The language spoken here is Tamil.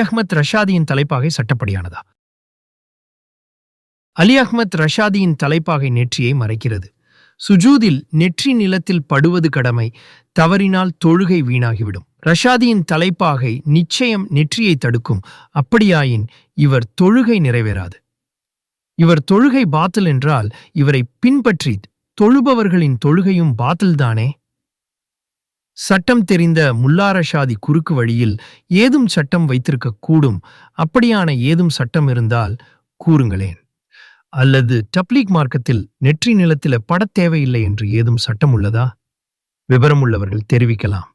அஹ்மத் ரஷாதியின் தலைப்பாகை சட்டப்படியானதா? அலி அஹ்மத் ரஷாதியின் தலைப்பாகை நெற்றியை மறைக்கிறது. சுஜூதில் நெற்றி நிலத்தில் படுவது கடமை தவறினால் தொழுகை வீணாகிவிடும். ரஷாதியின் தலைப்பாகை நிச்சயம் நெற்றியை தடுக்கும். அப்படியாயின் இவர் தொழுகை நிறைவேறாது. இவர் தொழுகை பாத்தல் என்றால் இவரை பின்பற்றி தொழுபவர்களின் தொழுகையும் பாத்தில்தானே? சட்டம் தெரிந்த முல்லாரஷாதி குறுக்கு வழியில் ஏதும் சட்டம் வைத்திருக்க கூடும்? அப்படியான ஏதும் சட்டம் இருந்தால் கூறுங்களேன். அல்லது டப்லீக் மார்க்கத்தில் நெற்றி நிலத்தில படத் தேவையில்லை என்று ஏதும் சட்டம் உள்ளதா? விவரமுள்ளவர்கள் தெரிவிக்கலாம்.